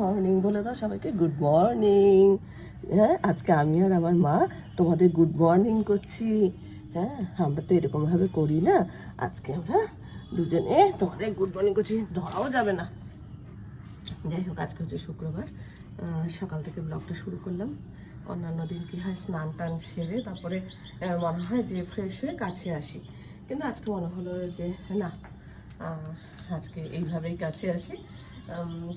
Morning বলে দাও সবাইকে, গুড মর্নিং। হ্যাঁ আজকে আমি আর আমার মা তোমাদের গুড মর্নিং করছি। হ্যাঁ আমরা তো এরকমভাবে করি না। আজকে আমরা দুজনে তোমাদের গুড মর্নিং করছি। ধরাও যাবে না। যাই হোক, আজকে হচ্ছে শুক্রবার। সকাল থেকে ব্লগটা শুরু করলাম। অন্যান্য দিন কী হয়, স্নান টান সেরে তারপরে মনে হয় যে ফ্রেশ হয়ে কাছে আসি। কিন্তু আজকে মনে হলো যে না আজকে এইভাবেই কাছে আসি।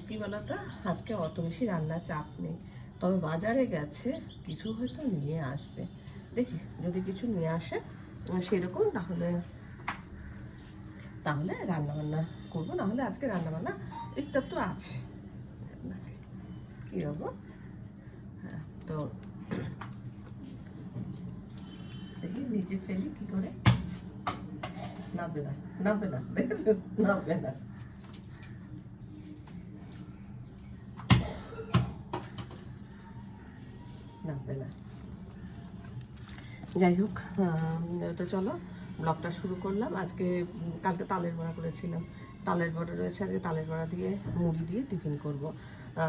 কি বলতো? আজকে অত বেশি রান্নার চাপ নেই। তবে বাজারে গেছে, কিছু হয়তো নিয়ে আসবে। দেখি, যদি কিছু নিয়ে আসে সেরকম, তাহলে তাহলে রান্নাবান্না করব। না হলে আজকে রান্নাবান্না একটু একটু আছে। কি হব হ্যাঁ তো, দেখি নিচে ফেলি, কি করে? নামবে না নামবে না, দেখেছ? নামবে না। নামবে না? যাই হোক তো চলো, ব্লগটা শুরু করলাম। আজকে কালকে তালের বড়া করেছিলাম। তালের বড়া রয়েছে, আজকে তালের বড়া দিয়ে মুড়ি দিয়ে টিফিন করব।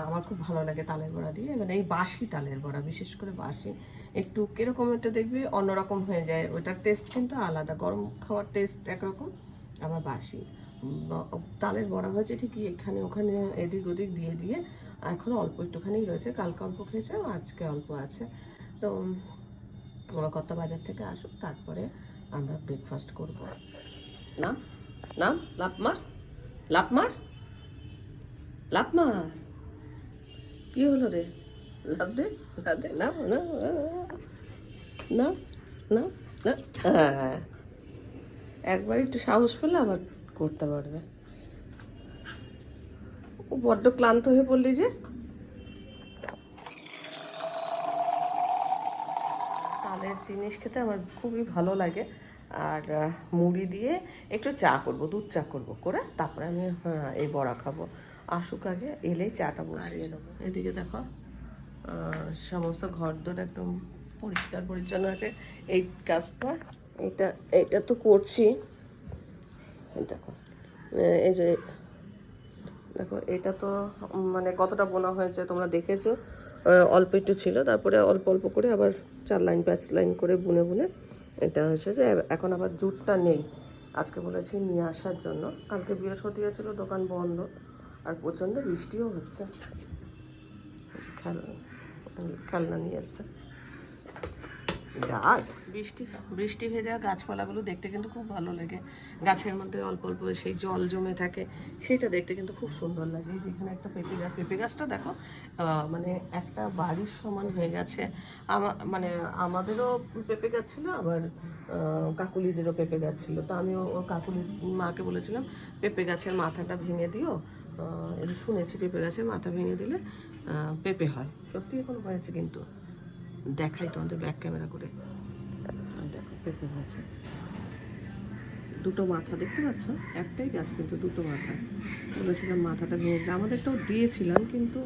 আমার খুব ভালো লাগে তালের বড়া দিয়ে মানে এই বাসি তালের বড়া, বিশেষ করে বাসি। একটু কীরকম একটা দেখবে, অন্যরকম হয়ে যায়। ওটার টেস্ট কিন্তু আলাদা, গরম খাওয়ার টেস্ট একরকম, আবার বাসি। তালের বড়া হয়েছে ঠিকই, এখানে ওখানে এদিক ওদিক দিয়ে দিয়ে এখন অল্প, একটুখানি রয়েছে, কালকে অল্প খেয়েছে আজকে অল্প আছে। তো আমার কত বাজার থেকে আসুক, তারপরে আমরা ব্রেকফাস্ট করব। নাম? নাম? লাভ মার লাভ মার কি হলো রে? লাভ দে দে না না না না না হ্যাঁ। একবার একটু সাহস পেলে আবার করতে পারবে। ও বড্ড ক্লান্ত হয়ে পড়লি যে। তালের জিনিস খেতে আমার খুবই ভালো লাগে। আর মুড়ি দিয়ে একটু চা করব দুধ চা করব করে তারপরে আমি হ্যাঁ, এই বড়া খাব। আসুক আগে এলেই চাটা বসিয়ে দেবো এদিকে দেখো সমস্ত ঘর দোর একদম পরিষ্কার পরিচ্ছন্ন আছে। এই কাজটা এটা এটা তো করছি। দেখো এই যে দেখো, এটা তো মানে কতটা বোনা হয়েছে তোমরা দেখেছ। অল্প একটু ছিল, তারপরে অল্প অল্প করে আবার চার লাইন, পাঁচ লাইন করে বুনে বুনে এটা হয়েছে যে, এখন আবার জুটটা নেই। আজকে বলেছি নিয়ে আসার জন্য। কালকে বৃহস্পতিবার ছিল, দোকান বন্ধ। আর প্রচণ্ড বৃষ্টিও হচ্ছে। খেলনা খেলনা নিয়ে এসছে। গাছ? বৃষ্টি বৃষ্টি ভেজা গাছপালাগুলো দেখতে কিন্তু খুব ভালো লাগে। গাছের মধ্যে অল্প অল্প সেই জল জমে থাকে, সেটা দেখতে কিন্তু খুব সুন্দর লাগে। যেখানে একটা পেঁপে গাছ, পেঁপে গাছটা দেখো মানে একটা বাড়ির সমান হয়ে গেছে। আমা মানে আমাদেরও পেঁপে গাছ ছিল, আবার কাকুলিদেরও পেঁপে গাছ ছিল। তো আমিও ওর কাকুলির মাকে বলেছিলাম, পেঁপে গাছের মাথাটা ভেঙে দিও। শুনেছি, পেঁপে গাছের মাথা ভেঙে দিলে পেঁপে হয়। সত্যি এখন হয়েছে কিন্তু। দেখাই তোমাদের ব্যাক ক্যামেরা করে। দেখো পেঁপে হয়েছে দুটো মাথা দেখতে পাচ্ছ? একটাই গাছ কিন্তু দুটো মাথা। বলেছিলাম মাথাটা ভেঙে আমাদেরটাও দিয়েছিলাম কিন্তু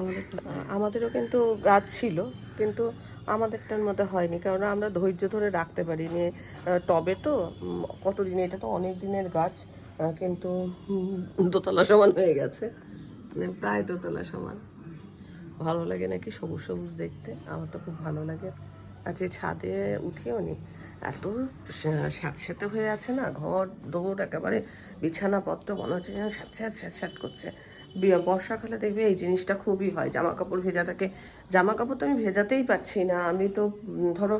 আমাদেরটা আমাদেরও কিন্তু গাছ ছিল কিন্তু আমাদেরটার মধ্যে হয়নি কারণ আমরা ধৈর্য ধরে রাখতে পারিনি। টবে তো কতদিন এটা তো অনেক দিনের গাছ কিন্তু দোতলা সমান হয়ে গেছে। মানে প্রায় দোতলা সমান। ভালো লাগে নাকি সবুজ সবুজ দেখতে? আমার তো খুব ভালো লাগে। আর যে ছাদে উঠিও নি এত স্যাঁতস্যাঁতে হয়ে আছে না, ঘর দৌড় একেবারে বিছানাপত্র, মনে হচ্ছে যেন স্যাঁত স্যাঁত স্যাঁত স্যাঁত করছে। বর্ষাকালে দেখবে এই জিনিসটা খুবই হয় জামা কাপড় ভেজা থাকে। জামা কাপড় তো আমি ভেজাতেই পাচ্ছি না, আমি তো ধরো,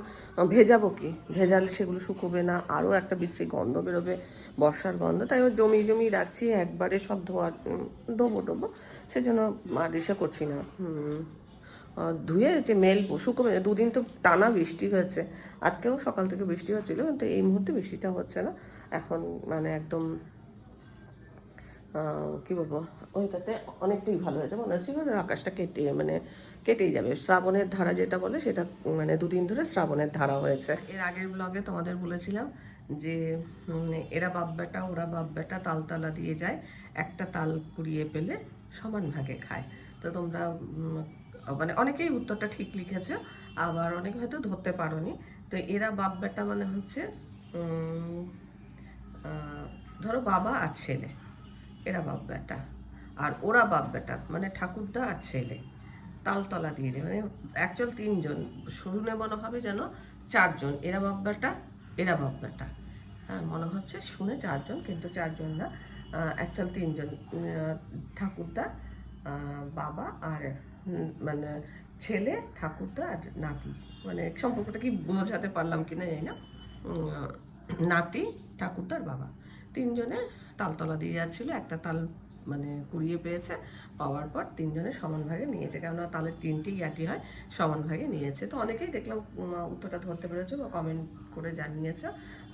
ভেজাবো কি? ভেজালে সেগুলো শুকোবে না, আরও একটা বিশ্রী গন্ধ বেরোবে। বর্ষার গন্ধ, তাই ও জমি জমি রাখছি, একবারে সব ধোয়া ধোবো ডোবো সেজন্য আর ইসে করছি না। ধুয়ে যে মেল শুকোবে। দুদিন তো টানা বৃষ্টি হয়েছে। আজকেও সকাল থেকে বৃষ্টি হচ্ছিল, কিন্তু এই মুহূর্তে বৃষ্টিটা হচ্ছে না। এখন মানে একদম কি বলব, ওইটাতে অনেকটাই ভালো হয়েছে। মনে হচ্ছে আকাশটা কেটে মানে কেটেই যাবে। শ্রাবণের ধারা যেটা বলে, সেটা মানে দুদিন ধরে শ্রাবণের ধারা হয়েছে। এর আগের ব্লগে তোমাদের বলেছিলাম যে এরা বাপ বেটা ওরা বাপ বেটা তালতলা দিয়ে যায়, একটা তাল কুড়িয়ে পেলে সমান ভাগে খায়। তো তোমরা মানে অনেকেই উত্তরটা ঠিক লিখেছে, আবার অনেকে হয়তো ধরতে পারোনি। তো এরা বাপ বেটা মানে হচ্ছে ধরো বাবা আর ছেলে, এরা বাপ বেটা আর ওরা বাপ বেটা মানে ঠাকুরদা আর ছেলে, তালতলা দিয়ে মানে অ্যাকচুয়াল তিনজন শুরুনে মনে হবে যেন চারজন, এরা বাপ বেটা এরা বেটা হ্যাঁ মনে হচ্ছে শুনে চারজন, কিন্তু চারজন না অ্যাকচুয়াল তিনজন ঠাকুরদা বাবা আর মানে ছেলে, ঠাকুরদা আর নাতি। মানে সম্পর্কটা কি বোঝাতে পারলাম কিনা জানি না। নাতি ঠাকুরদার বাবা। তিনজনে তালতলা দিয়ে যাচ্ছিল, একটা তাল মানে কুড়িয়ে পেয়েছে, পাওয়ার পর তিনজনে সমান ভাগে নিয়েছে। কেননা তালের তিনটি ইয়াটি হয় সমান ভাগে নিয়েছে। তো অনেকেই দেখলাম উত্তরটা ধরতে পেরেছে বা কমেন্ট করে জানিয়েছে।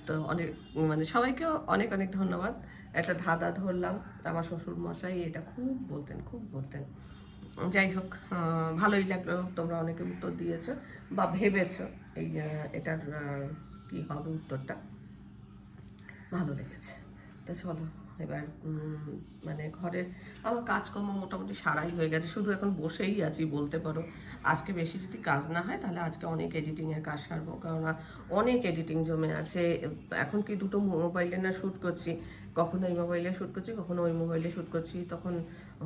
তো অনেক মানে সবাইকেও অনেক অনেক ধন্যবাদ। একটা ধাঁধা ধরলাম, আমার শ্বশুর মশাই এটা খুব বলতেন খুব বলতেন। যাই হোক ভালোই লাগল, তোমরা অনেকে উত্তর দিয়েছ বা ভেবেছো এই এটার কি হবে উত্তরটা। ভালো লেগেছে। তো চলো। এবার মানে ঘরের আমার কাজকর্ম মোটামুটি সারাই হয়ে গেছে। শুধু এখন বসেই আছি, বলতে পারো। আজকে বেশি যদি কাজ না হয়, তাহলে আজকে অনেক এডিটিংয়ের কাজ সারবো। কেননা অনেক এডিটিং জমে আছে। এখন কি দুটো মোবাইলে না শ্যুট করছি? কখনো এই মোবাইলে শ্যুট করছি, কখনো ওই মোবাইলে শ্যুট করছি। তখন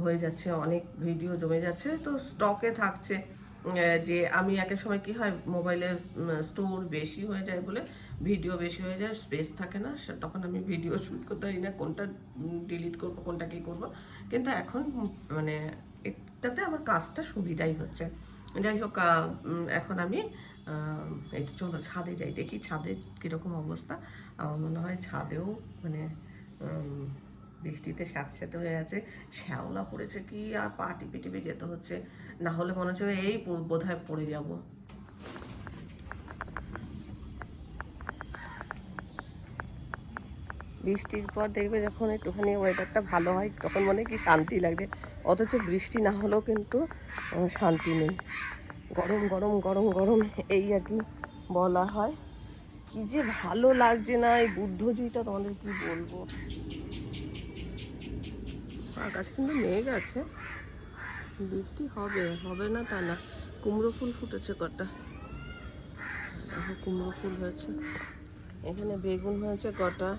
হয়ে যাচ্ছে, অনেক ভিডিও জমে যাচ্ছে। তো স্টকে থাকছে যে আমি একের সময় কি হয় মোবাইলের স্টোর বেশি হয়ে যায় বলে ভিডিও বেশি হয়ে যায় স্পেস থাকে না তখন আমি ভিডিও শ্যুট করতে পারি না, কোনটা ডিলিট করব, কোনটা কী করব। কিন্তু এখন মানে এটাতে আমার কাজটা সুবিধাই হচ্ছে। যাই হোক এখন আমি একটু চলো ছাদে যাই, দেখি ছাদের কীরকম অবস্থা। আমার মনে হয় ছাদেও মানে বৃষ্টিতে স্যাঁতস্যাঁতে হয়ে আছে, শ্যাওলা পড়েছে কি আর পা টিপে টিপে যেতে হচ্ছে। না হলে মনে হচ্ছে, এই বোধ হয় পড়ে যাব। বৃষ্টির পর দেখবে যখন একটুখানি ওয়েদারটা ভালো হয়, তখন মনে কি শান্তি লাগছে। অথচ বৃষ্টি না হলেও কিন্তু শান্তি নেই। গরম গরম গরম গরম এই আর কি বলা হয়। কি যে ভালো লাগছে না এই বুদ্ধজুইটা তোমাদের কি বলব? আকাশ কিন্তু মেঘ আছে। বৃষ্টি হবে হবে না তা না। কুমড়ো ফুল ফুটেছে কটা। কুমড়ো ফুল হয়েছে। এখানে বেগুন হয়েছে কটা।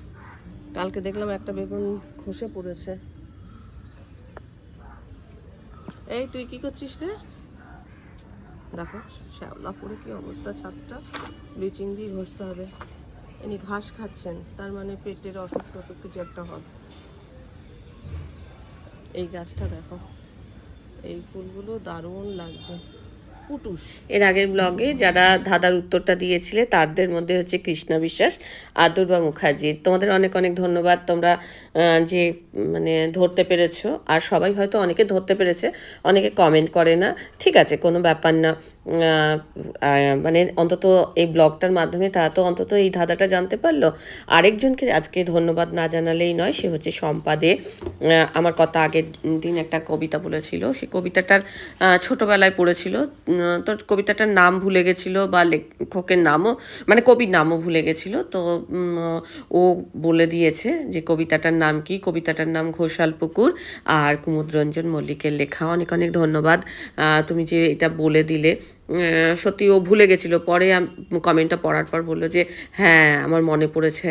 কালকে দেখলাম একটা বেগুন খসে পড়েছে। এই, তুই কি করছিস রে? দেখো, শ্যাওলা পড়ে কি অবস্থা ছাদটা। ব্লিচিং দিয়ে ঘষতে হবে। ইনি ঘাস খাচ্ছেন, তার মানে পেটের অসুখ টসুখ কিছু একটা হবে। এই গাছটা দেখো, এই ফুলগুলো দারুণ লাগছে। এর আগের ব্লগে যারা ধাঁধার উত্তরটা দিয়েছিলে, তাদের মধ্যে হচ্ছে কৃষ্ণা বিশ্বাস আর দুর্বা মুখার্জি। তোমাদের অনেক অনেক ধন্যবাদ তোমরা যে মানে ধরতে পেরেছ। আর সবাই হয়তো অনেকে ধরতে পেরেছে, অনেকে কমেন্ট করে না। ঠিক আছে, কোনো ব্যাপার না। মানে অন্তত এই ব্লগটার মাধ্যমে তারা তো অন্তত এই ধাঁধাটা জানতে পারল। আরেকজনকে আজকে ধন্যবাদ না জানালেই নয়, সে হচ্ছে সম্পাদে। আমার কথা আগের দিন একটা কবিতা বলেছিল। সেই কবিতাটার ছোটবেলায় পড়েছিল। তো কবিতাটার নাম ভুলে গেছিল বা লেখকের নামও মানে কবির নামও ভুলে গেছিল, তো ও বলে দিয়েছে যে কবিতাটার নাম কি? কবিতাটার নাম ঘোষাল পুকুর আর কুমুদরঞ্জন মল্লিকের লেখা। অনেক অনেক ধন্যবাদ। তুমি যে এটা বলে দিলে সত্যি ও ভুলে গেছিল। পরে কমেন্টটা পড়ার পর বলল যে হ্যাঁ আমার মনে পড়েছে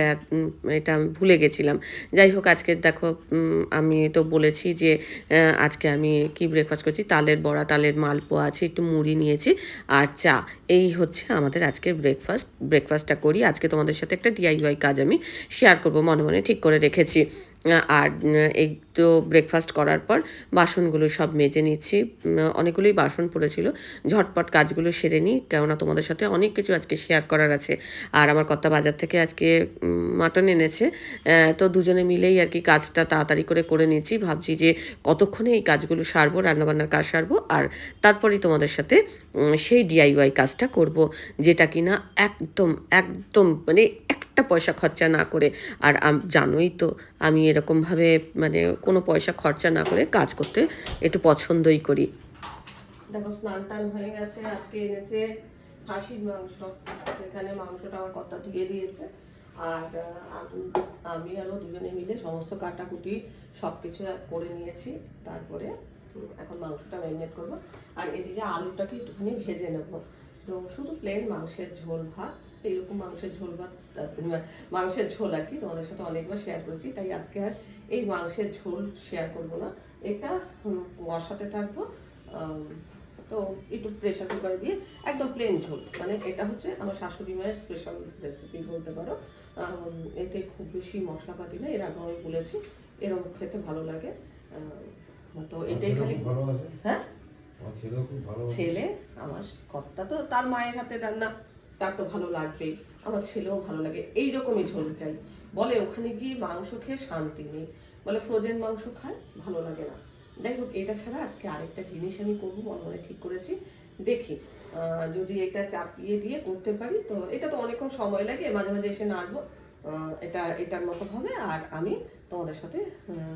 এটা আমি ভুলে গেছিলাম। যাই হোক, আজকে দেখো আমি তো বলেছি যে আজকে আমি কি ব্রেকফাস্ট করছি? তালের বড়া, তালের মালপোয়া আছে, একটু মুড়ি নিয়েছি আর চা। এই হচ্ছে আমাদের আজকের ব্রেকফাস্ট ব্রেকফাস্টটা করি। আজকে তোমাদের সাথে একটা ডিআইওয়াই কাজ আমি শেয়ার করব, মনে মনে ঠিক করে রেখেছি। আর এই ব্রেকফাস্ট করার পর বাসনগুলো সব মেজে নিচ্ছি। অনেকগুলোই বাসন পড়েছিল। ঝটপট কাজগুলো সেরে নিই। কেননা তোমাদের সাথে অনেক কিছু আজকে শেয়ার করার আছে। আর আমার কর্তা বাজার থেকে আজকে মাটন এনেছে। তো দুজনে মিলেই আর কি কাজটা তাড়াতাড়ি করে করে নিয়েছি ভাবছি যে কতক্ষণে এই কাজগুলো সারবো, রান্নাবান্নার কাজ সারবো। আর তারপরেই তোমাদের সাথে সেই ডিআইওয়াই কাজটা করব। যেটা কিনা একদম একদম মানে একটা পয়সা খরচা না করে, আর জানোই তো, আমি এরকমভাবে মানে কোনো পয়সা খরচা না করে কাজ করতে একটু পছন্দই করি। দেখো, স্নান টান হয়ে গেছে, আজকে এনেছে খাসির মাংস। এখানে মাংসটা আমার কর্তা ধুয়ে দিয়েছে। আর আমি আরও দুজনে মিলে সমস্ত কাটাকুটি সব কিছু করে নিয়েছি। তারপরে এখন মাংসটা ম্যারিনেট করব। আর এদিকে আলুটাকে একটুখানি ভেজে নেব। তো শুধু প্লেন মাংসের ঝোল ভাত। এইরকম মাংসের ঝোল ভাত মাংসের ঝোল আর কি তোমাদের সাথে অনেকবার শেয়ার করেছি তাই আজকে আর এই মাংসের ঝোল শেয়ার করব না। এটা কষাতে থাকব তো একটু প্রেশার কুকারে দিয়ে একদম প্লেন ঝোল। মানে এটা হচ্ছে আমার শাশুড়ি মায়ের স্পেশাল রেসিপি বলতে পারো। এতে খুব বেশি মশলাপাতি না এর আগে আমি বলেছি এরকম খেতে ভালো লাগে। তো এটাই খালি হ্যাঁ? ছেলে আমার কর্তা তো তার মায়ের হাতে রান্না তার তো ভালো লাগবেই, আমার ছেলেও ভালো লাগে এই রকমই ঝোল চাই। বলে ওখানে গিয়ে মাংস খেয়ে শান্তি নেই। বলে ফ্রোজেন মাংস খায়, ভালো লাগে না। যাই হোক এটা ছাড়া আজকে আরেকটা জিনিস আমি করব, মনে ঠিক করেছি। দেখি যদি এটা চাপিয়ে দিয়ে করতে পারি, তো এটা তো অনেকক্ষণ সময় লাগে, মাঝে মাঝে এসে নাড়বো। এটা, এটার মতো হবে, আর আমি তোমাদের সাথে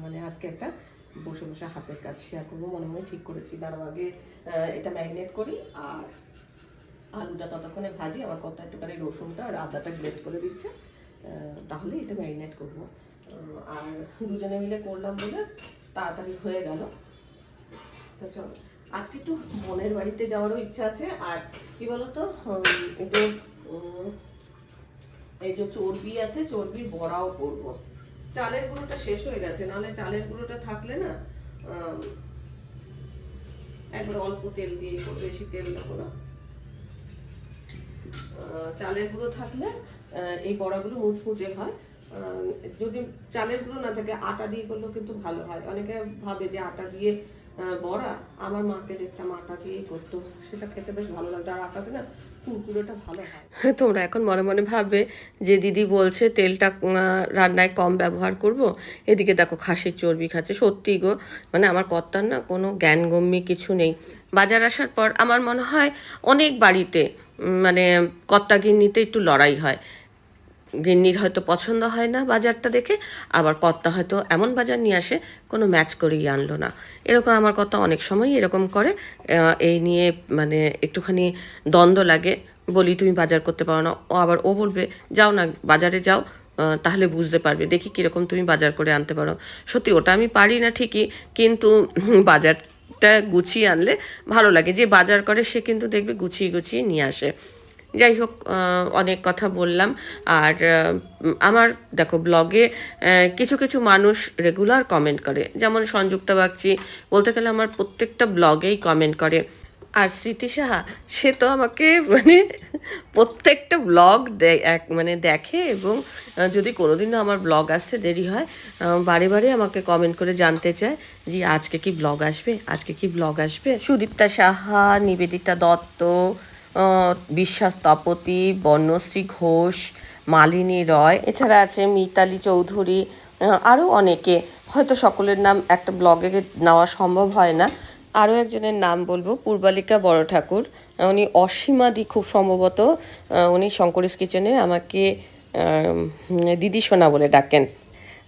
মানে আজকে একটা বসে বসে হাতের কাজ শেয়ার করব, মনে মনে ঠিক করেছি। দাঁড়াও আগে এটা ম্যারিনেট করি, আর আলুটা ততক্ষণে ভাজি, আমার কত একটুখানি রসুনটা আর আদাটা গ্রেট করে দিচ্ছে। তাহলে এটা ম্যারিনেট করব। আর দুজনে মিলে করলাম বলে তাড়াতাড়ি হয়ে গেল। চলো, আজকে একটু বোনের বাড়িতে যাওয়ারও ইচ্ছা আছে। আর কি বলতো একটু এই যে চর্বি আছে, চর্বির বড়াও করব। চালের গুঁড়োটা শেষ হয়ে গেছে, নাহলে চালের গুঁড়োটা থাকলে না একবার অল্প তেল দিয়ে, বেশি তেল দেবো না। চালের গুঁড়ো থাকলে এই বড়াগুলো মুচমুচে হয়। যদি চালের গুঁড়ো না থাকে, আটা দিয়ে করলেও কিন্তু ভালো হয়। অনেকে ভাবে যে আটা দিয়ে বড়া, আমার মাকে দেখতাম আটা দিয়েই করতো। সেটা খেতে বেশ ভালো লাগতো। আর আটাতে না, কুরকুরেটা ভালো হয়। তোমরা এখন মনে মনে ভাববে যে দিদি বলছে, তেলটা রান্নায় কম ব্যবহার করব। এদিকে দেখো, খাসির চর্বি খাচ্ছে। সত্যি গো মানে আমার কর্তার না কোনো জ্ঞানগম্যি কিছু নেই। বাজার আসার পর আমার মনে হয়, অনেক বাড়িতে মানে কর্তা গিন্নিতে একটু লড়াই হয়। গিন্নির হয়তো পছন্দ হয় না বাজারটা দেখে, আবার কর্তা হয়তো এমন বাজার নিয়ে আসে, কোনো ম্যাচ করেই আনলো না। এরকম আমার কর্তা অনেক সময় এরকম করে এই নিয়ে মানে একটুখানি দ্বন্দ্ব লাগে, বলি তুমি বাজার করতে পারো না। ও আবার ও বলবে, যাও না, বাজারে যাও তাহলে বুঝতে পারবে, দেখি কীরকম তুমি বাজার করে আনতে পারো। সত্যি ওটা আমি পারি না ঠিকই, কিন্তু বাজারটা গুছিয়ে আনলে ভালো লাগে। যে বাজার করে সে কিন্তু দেখবে গুছিয়ে গুছিয়ে নিয়ে আসে। যাই হোক অনেক কথা বললাম। আর আমার দেখো ব্লগে কিছু কিছু মানুষ রেগুলার কমেন্ট করে। যেমন সংযুক্তা বাগচি, বলতে গেলে আমার প্রত্যেকটা ব্লগেই কমেন্ট করে। আর স্মৃতি সাহা, সে তো আমাকে মানে প্রত্যেকটা ব্লগ এক মানে দেখে এবং যদি কোনোদিনও আমার ব্লগ আসতে দেরি হয় বারে বারে আমাকে কমেন্ট করে জানতে চায় যে আজকে কি ব্লগ আসবে, আজকে কি ব্লগ আসবে। সুদীপ্তা সাহা, নিবেদিতা দত্ত বিশ্বাস তপতি বর্ণশ্রী ঘোষ, মালিনী রয়, এছাড়া আছে মিতালি চৌধুরী আরও অনেকে। হয়তো সকলের নাম একটা ব্লগে নেওয়া সম্ভব হয় না। আরও একজনের নাম বলব, পূর্বালিকা বড় ঠাকুর। উনি অসীমাদি খুব সম্ভবত উনি শঙ্করিস কিচেনে আমাকে দিদি সোনা বলে ডাকেন।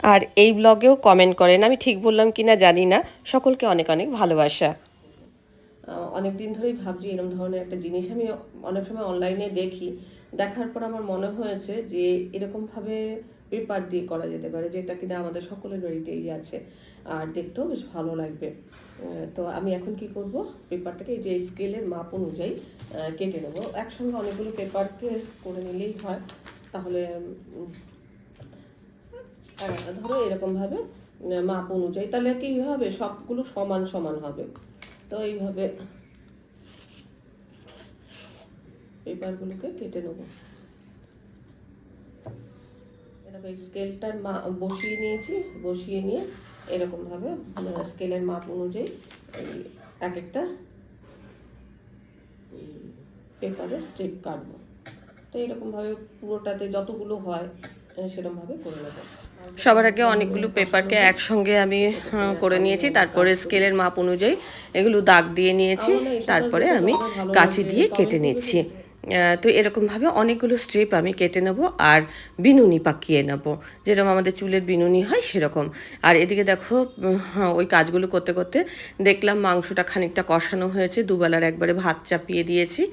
আর এই ব্লগেও কমেন্ট করেন। আমি ঠিক বললাম কি না জানি না। সকলকে অনেক অনেক ভালোবাসা। অনেক দিন ধরেই ভাবছি এরকম ধরনের একটা জিনিস। আমি অনেক সময় অনলাইনে দেখি। দেখার পর আমার মনে হয়েছে যে এরকমভাবে পেপার দিয়ে করা যেতে পারে, যেটা কিনা আমাদের সকলের বাড়িতেই আছে, আর দেখতেও বেশ ভালো লাগবে। তো আমি এখন কি করব? পেপারটাকে এই যে স্কেলের মাপ অনুযায়ী কেটে নেব। একসঙ্গে অনেকগুলো পেপারকে করে নিলেই হয়। তাহলে ধরো এরকমভাবে মাপ অনুযায়ী। তাহলে কি হবে? সবগুলো সমান সমান হবে। তো এইভাবে পেপারগুলোকে কেটে নেব। এরকম স্কেলটার মা বসিয়ে নিয়েছি বসিয়ে নিয়ে এরকমভাবে স্কেলের মাপ অনুযায়ী এক একটা পেপারে স্ট্রিপ কাটবো। তো এরকমভাবে পুরোটাতে যতগুলো হয় সেরকম ভাবে করে নেব। সবার আগে অনেকগুলো পেপারকে একসঙ্গে আমি করে নিয়েছি তারপরে স্কেলের মাপ অনুযায়ী এগুলো দাগ দিয়ে নিয়েছি তারপরে আমি কাঁচি দিয়ে কেটে নিচ্ছি। তো এরকমভাবে অনেকগুলো স্ট্রিপ আমি কেটে নেব আর বিনুনি পাকিয়ে নেব। যেরকম আমাদের চুলের বিনুনি হয় সেরকম। আর এদিকে দেখো হ্যাঁ, ওই কাজগুলো করতে করতে দেখলাম মাংসটা খানিকটা কষানো হয়েছে দুবেলার একবারে ভাত চাপিয়ে দিয়েছি।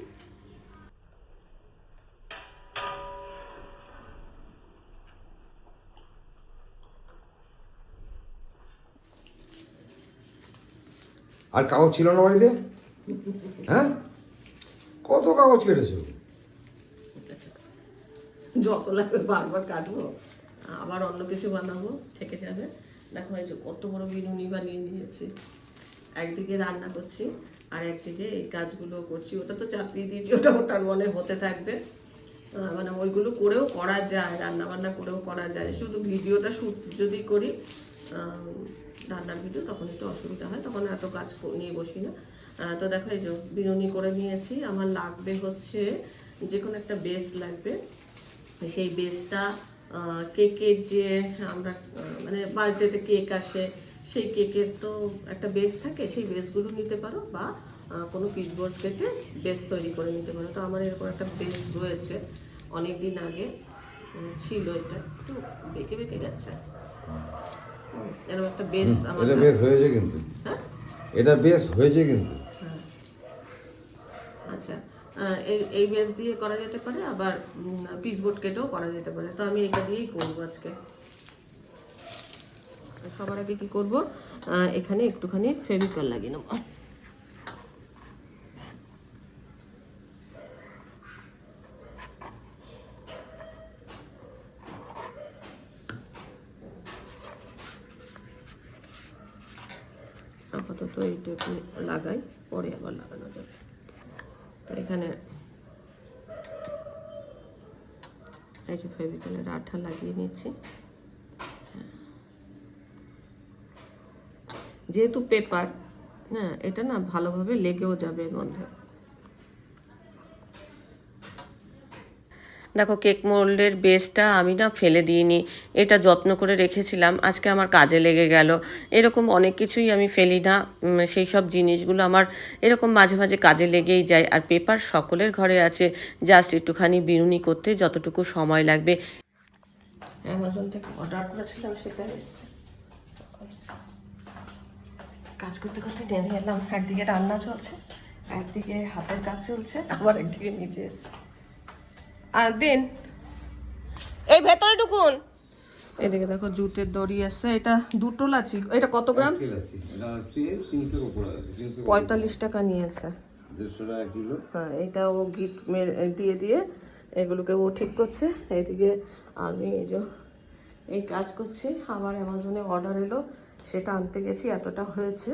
আর কাগজ ছিল না বাড়িতে? হ্যাঁ? কত কাগজ কেটেছো? যত লাগবে বারবার কাটবো। আবার অন্য কিছু বানাবো, থেকে যাবে। দেখো এই যে কত বড় বানিয়ে নিয়েছি একদিকে রান্না করছি, আর একদিকে এই কাজগুলো করছি। ওটা তো চাপিয়ে দিয়েছি, ওটা ওটার মনে হতে থাকবে। মানে ওইগুলো করেও করা যায় রান্না বান্না করেও করা যায়। শুধু ভিডিওটা শ্যুট যদি করি রান্নার ভিডিও তখন একটু অসুবিধা হয়, তখন এত কাজ নিয়ে বসি না। তো দেখো এই যে বিনুনি করে নিয়েছি। আমার লাগবে হচ্ছে যে কোনো একটা বেস লাগবে। সেই বেসটা কেকের যে আমরা মানে বার্থডেতে কেক আসে সেই কেকের তো একটা বেস থাকে সেই বেসগুলো নিতে পারো বা কোনো পিসবোর্ড কেটে বেস তৈরি করে নিতে পারো। তো আমার এরকম একটা বেস রয়েছে অনেক দিন আগে ছিল এটা। একটু বেঁকে বেঁকে যাচ্ছে। হুম, এরকম একটা বেস আমার এটা বেশ হয়েছে কিন্তু। হ্যাঁ? এটা বেশ হয়েছে কিন্তু। এই এই দিয়ে করা যেতে পারে, আবার পিচবোর্ড কেটেও করা যেতে পারে। তো আমি এটা দিয়েই করব আজকে। সবার আগে কি করব? এখানে একটুখানি ফেভিকল লাগিয়ে নেব আপাতত এইটা একটু লাগাই পরে আবার লাগানো যাবে তো এখানে যে আঠা লাগিয়ে নিয়েছি যেহেতু পেপার হ্যাঁ এটা না ভালোভাবে লেগেও যাবে মধ্যে দেখো কেক মোল্ডের বেসটা আমি না ফেলে দিইনি। এটা যত্ন করে রেখেছিলাম, আজকে আমার কাজে লেগে গেল। এরকম অনেক কিছুই আমি ফেলি না সেই সব জিনিসগুলো আমার এরকম মাঝে মাঝে কাজে লেগেই যায়। আর পেপার সকলের ঘরে আছে, জাস্ট একটুখানি বিনুনি করতে যতটুকু সময় লাগবে। অ্যামাজন থেকে অর্ডার করেছিলাম, সেটা কাজ করতে করতে নেমে এলাম। একদিকে রান্না চলছে, একদিকে হাতের কাজ চলছে, আবার একদিকে নিচে এসছে। আর দিন। এই ভেতরে ঢুকুন। এদিকে দেখো জুটের দড়ি আছে এটা দুটো লাচি। এটা কত গ্রাম? ঠিক আছে এটা হচ্ছে তিনশোর উপরে আছে তিনশো পঁয়তাল্লিশ টাকা নিয়েছে। হ্যাঁ এটা ও গিট দিয়ে দিয়ে এগুলোকে ও ঠিক করছে। এদিকে আমি এই যে এই কাজ করছি আবার অ্যামাজনে অর্ডার এলো সেটা আনতে গেছি এতটা হয়েছে।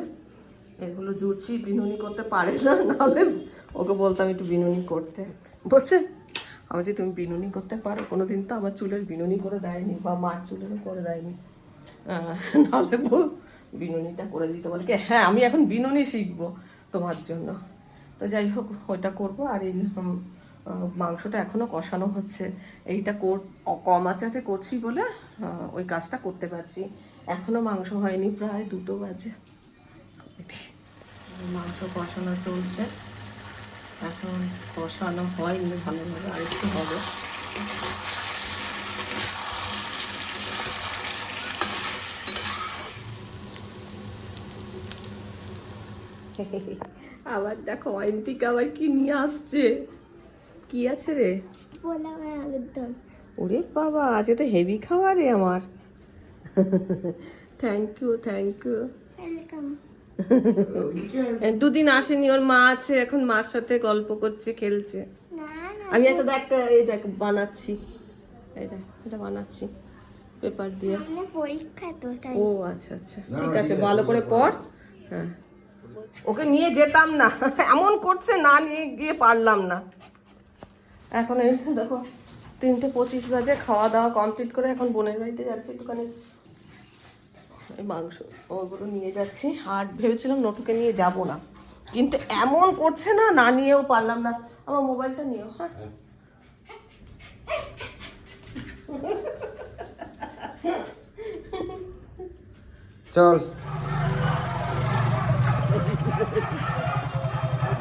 এগুলো জুড়ছি বিনুনি করতে পারে না নাহলে ওকে বলতাম একটু বিনুনি করতে। বলছে আমি যে তুমি বিনুনি করতে পারো? কোনো দিন তো আমার চুলের বিনুনি করে দেয়নি বা মার চুলেরও করে দেয়নি। নাহলে বল, বিনুনিটা করে দিতে বলে হ্যাঁ আমি এখন বিনুনি শিখব তোমার জন্য। তো যাই হোক, ওইটা করব। আর এই মাংসটা এখনও কষানো হচ্ছে। এইটা কম আছে আছে করছি বলে ওই কাজটা করতে পারছি। এখনও মাংস হয়নি, প্রায় দুটো বাজে। মাংস কষানো চলছে। এখন কষানো হয়নি ভালোভাবে আর একটু হবে। আবার দেখো অয়ন্তিক আবার কি নিয়ে আসছে? কি আছে রে? ওরে বাবা আজকে তো হেভি খাওয়া রে আমার। Thank you thank you welcome দুদিন আসেনি ওর মা আছে এখন মার সাথে গল্প করছে খেলছে। আমি একটা দেখ এই দেখ বানাচ্ছি। এই দেখ এটা বানাচ্ছি পেপার দিয়ে। পরীক্ষা তো ও আচ্ছা আচ্ছা। ঠিক আছে ভালো করে পড়। হ্যাঁ। ওকে নিয়ে যেতাম না এমন করছে না নিয়ে গিয়ে পারলাম না। এখন এই দেখো তিনটে পঁচিশ বাজে খাওয়া দাওয়া কমপ্লিট করে এখন বোনের বাড়িতে যাচ্ছি একটুখানি। এই মাংস ওগুলো নিয়ে যাচ্ছি। আর ভেবেছিলাম নটুকে নিয়ে যাব না। কিন্তু এমন করছে না না নিয়েও পারলাম না। আমার মোবাইলটা নিও হ্যাঁ। চল।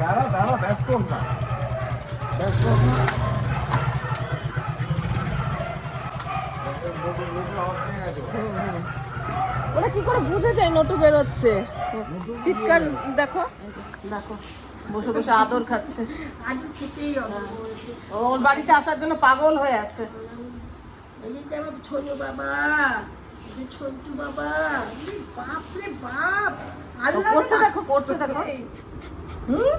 দাঁড়া দাঁড়া ব্যস্ত না। ব্যস্ত না। ওরা কি করে বুঝে যায় নটু বেরোচ্ছে? চিৎকার দেখো। দেখো বসে বসে আদর খাচ্ছে। আলু খেতেই ওর বাড়িতে আসার জন্য পাগল হয়ে আছে। এই যে ছোট বাবা। এই ছোট্টু বাবা। এই বাপ করছে দেখো করছে দেখো। হুম?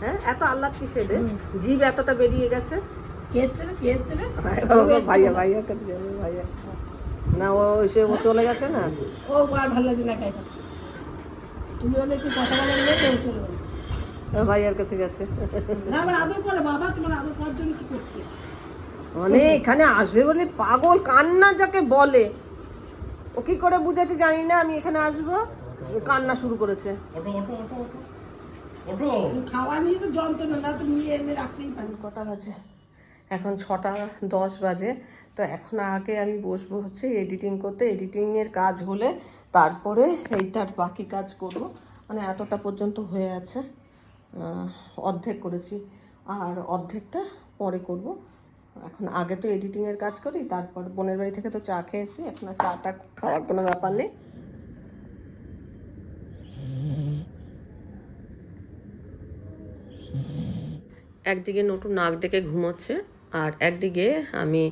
হ্যাঁ এত আহ্লাদ কিসের রে? জিভ এতটা বেরিয়ে গেছে। কে এসছে রে? কে এসছে রে? ভাইয়া ভাইয়ার কাছে ভাইয়া। না ও সে ও চলে গেছে না? ও আর ভালো লাগছে না একা। তুমি একটু কথা বলা ও চলে ভাইয়ার কাছে গেছে। না আমার আদর করে বাবা তোমার আদর করার জন্য কি করছে? মানে এখানে আসবে বলে পাগল কান্না যাকে বলে। ও কি করে বুঝাতে জানি না আমি এখানে আসব। কান্না শুরু করেছে। ওটো ওটো ওটো ওটো ওটো তুমি খাওয়া নিয়ে তো যন্ত্রণা না তুমি নিয়ে এনে রাখতেই পারি। কটা বাজে? এখন ছটা দশ বাজে। তো এখন আগে আমি বসবো হচ্ছে এডিটিং করতে। এডিটিংয়ের কাজ হলে তারপরে এইটার বাকি কাজ করব। মানে এতটা পর্যন্ত হয়ে আছে অর্ধেক করেছি। আর অর্ধেকটা পরে করব। এখন আগে তো এডিটিংয়ের কাজ করি, তারপর বোনের বাড়ি থেকে তো চা খেয়েছি এখন চাটা খাওয়ার কোনো ব্যাপার নেই। একদিকে নতুন নাক ডেকে ঘুমোচ্ছে। আর একদিকে আমি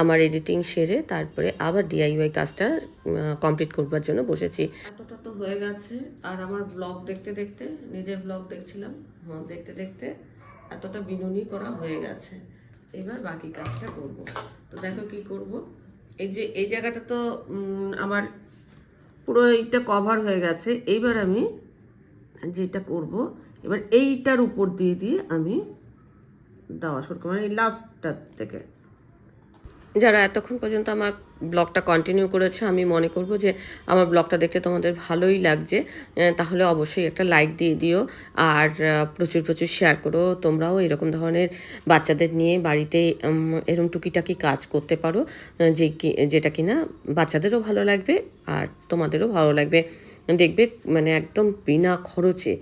আমার এডিটিং সেরে তারপরে আবার ডিআইওয়াই কাজটা কমপ্লিট করবার জন্য বসেছি। এতটা তো হয়ে গেছে, আর আমার ব্লগ দেখতে দেখতে, নিজের ব্লগ দেখছিলাম দেখতে দেখতে এতটা বিনুনি করা হয়ে গেছে। এবার বাকি কাজটা করব। তো দেখো কি করব। এই যে, এই জায়গাটা তো আমার পুরো এইটা কভার হয়ে গেছে। এইবার আমি যেটা করব, এবার এইটার উপর দিয়ে দিয়ে আমি দেওয়া শুরু মানে লাস্টটার থেকে। যারা এতক্ষণ পর্যন্ত আমার ব্লগটা কন্টিনিউ করেছে, আমি মনে করব যে আমার ব্লগটা দেখতে তোমাদের ভালোই লাগছে তাহলে অবশ্যই একটা লাইক দিয়ে দিও, আর প্রচুর প্রচুর শেয়ার করো, তোমরাও এরকম ধরনের বাচ্চাদের নিয়ে বাড়িতে এরম টুকিটাকি কাজ করতে পারো যে যেটা কিনা বাচ্চাদেরও ভালো লাগবে, আর তোমাদেরও ভালো লাগবে। দেখবে মানে একদম বিনা খরচে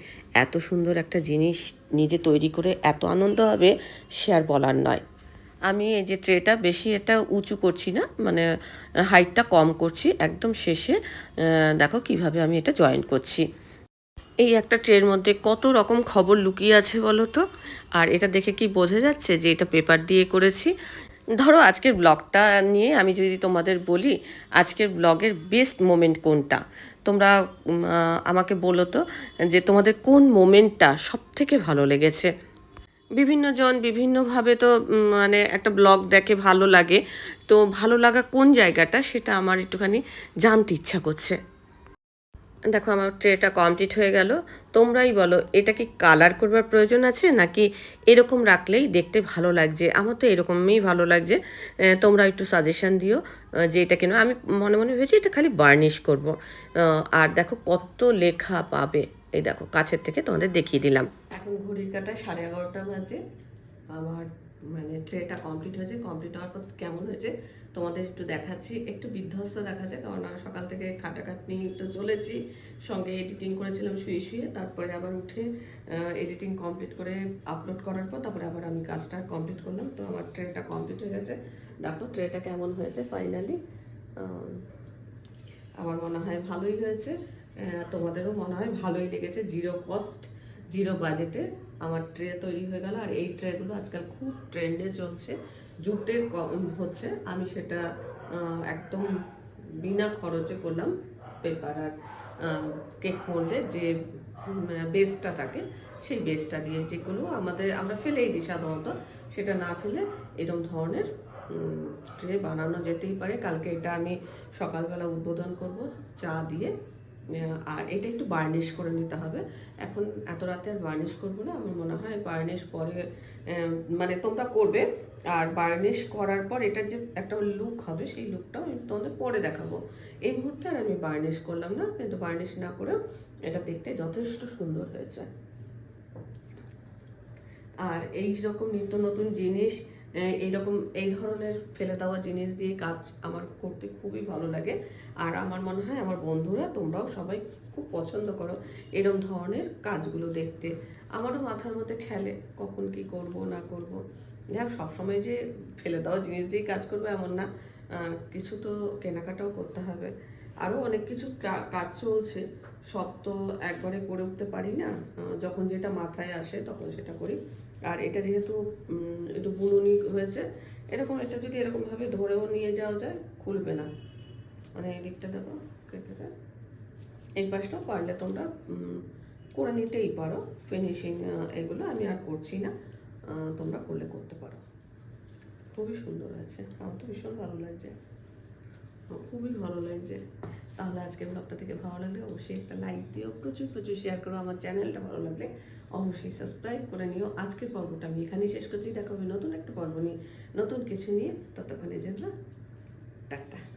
এত সুন্দর একটা জিনিস নিজে তৈরি করে এত আনন্দ হবে সে আর বলার নয়। আমি এই যে ট্রেটা বেশি এটা উঁচু করছি না মানে হাইটটা কম করছি, একদম শেষে দেখো কীভাবে আমি এটা জয়েন করছি। এই একটা ট্রের মধ্যে কত রকম খবর লুকিয়ে আছে বলো তো? আর এটা দেখে কি বোঝা যাচ্ছে যে এটা পেপার দিয়ে করেছি? ধরো আজকের ব্লগটা নিয়ে আমি যদি তোমাদের বলি, আজকের ব্লগের বেস্ট মোমেন্ট কোনটা? তোমরা আমাকে বলো তো, যে তোমাদের কোন মোমেন্টটা সব থেকে ভালো লেগেছে? বিভিন্ন জন বিভিন্নভাবে তো মানে একটা ব্লগ দেখে ভালো লাগে। তো ভালো লাগা কোন জায়গাটা সেটা আমার একটুখানি জানতে ইচ্ছা করছে। দেখো, আমার ট্রেটা কমপ্লিট হয়ে গেল। তোমরাই বলো, এটা কি কালার করবার প্রয়োজন আছে? নাকি এরকম রাখলেই দেখতে ভালো লাগছে? আমার তো এরকমই ভালো লাগছে। তোমরা একটু সাজেশন দিও যে এটা কেন? আমি মনে মনে ভেবেছি এটা খালি বার্নিশ করব। আর দেখো কত লেখা পাবে। এই দেখো, কাছের থেকে তোমাদের দেখিয়ে দিলাম। এখন ঘড়ির কাটায় সাড়ে এগারোটা বাজে। আমার মানে ট্রেটা কমপ্লিট হয়েছে কমপ্লিট হওয়ার পর কেমন হয়েছে, তোমাদের একটু দেখাচ্ছি। একটু বিধ্বস্ত দেখাচ্ছে কারণ সকাল থেকে খাটাখাটনি তো চলেছি, সঙ্গে এডিটিং করেছিলাম শুয়ে শুয়ে, তারপরে আবার উঠে এডিটিং কমপ্লিট করে আপলোড করার পর তারপরে আবার আমি কাজটা কমপ্লিট করলাম। তো আমার ট্রেটা কমপ্লিট হয়ে গেছে। দেখো ট্রেটা কেমন হয়েছে ফাইনালি আমার মনে হয় ভালোই হয়েছে। তোমাদেরও মনে হয় ভালোই লেগেছে। জিরো কস্ট জিরো বাজেটে আমার ট্রে তৈরি হয়ে গেল। আর এই ট্রেগুলো আজকাল খুব ট্রেন্ডে চলছে। জুটের হচ্ছে। আমি সেটা একদম বিনা খরচে করলাম পেপার আর কেক মোল্ডে যে বেসটা থাকে, সেই বেসটা দিয়ে যেগুলো আমাদের, আমরা ফেলেই দিই সাধারণত। সেটা না ফেলে এরকম ধরনের ট্রে বানানো যেতেই পারে। কালকে এটা আমি সকালবেলা উদ্বোধন করব, চা দিয়ে। আর এটা একটু বার্নিশ করে নিতে হবে। এখন এত রাতে আর বার্নিশ করব না, আমার মনে হয় বার্নিশ পরে মানে তোমরা করবে। আর বার্নিশ করার পর এটার যে একটা লুক হবে, সেই লুকটাও তোমাদের পরে দেখাবো। এই মুহূর্তে আর আমি বার্নিশ করলাম না, কিন্তু বার্নিশ না করেও এটা দেখতে যথেষ্ট সুন্দর হয়েছে। আর এই রকম নিত্য নতুন জিনিস এইরকম, এই ধরনের ফেলে দেওয়া জিনিস দিয়ে কাজ আমার করতে খুবই ভালো লাগে। আর আমার মনে হয়, আমার বন্ধুরা, তোমরাও সবাই খুব পছন্দ করো এরকম ধরনের কাজগুলো দেখতে। আমারও মাথার মধ্যে খেলে কখন কি করব, না করব। যাই হোক, সবসময় যে ফেলে দেওয়া জিনিস দিয়েই কাজ করবে এমন না। কিছু তো কেনাকাটাও করতে হবে। আরও অনেক কিছু কাজ চলছে। সব তো একবারে করে উঠতে পারি না। যখন যেটা মাথায় আসে তখন সেটা করি। আর এটা যেহেতু একটু বুনুনি হয়েছে, এরকম এটা যদি এরকমভাবে ধরেও নিয়ে যাওয়া যায়, খুলবে না। মানে এই দিকটা দেখো কেকেটা এই পাশটাও পারলে তোমরা করে নিতেই পারো। ফিনিশিং এগুলো আমি আর করছি না। তোমরা করলে করতে পারো। খুবই সুন্দর আছে আমার তো ভীষণ ভালো লাগছে। খুবই ভালো লাগছে। তাহলে আজকের ব্লগটা থেকে ভালো লাগলে অবশ্যই একটা লাইক দিও। প্রচুর প্রচুর শেয়ার করো। আমার চ্যানেলটা ভালো লাগলে অবশ্যই সাবস্ক্রাইব করে নিও। আজকের পর্বটা আমি এখানেই শেষ করছি। দেখা হবে নতুন একটা পর্ব নিয়ে। নতুন কিছু নিয়ে ততক্ষণের জন্য টাটা।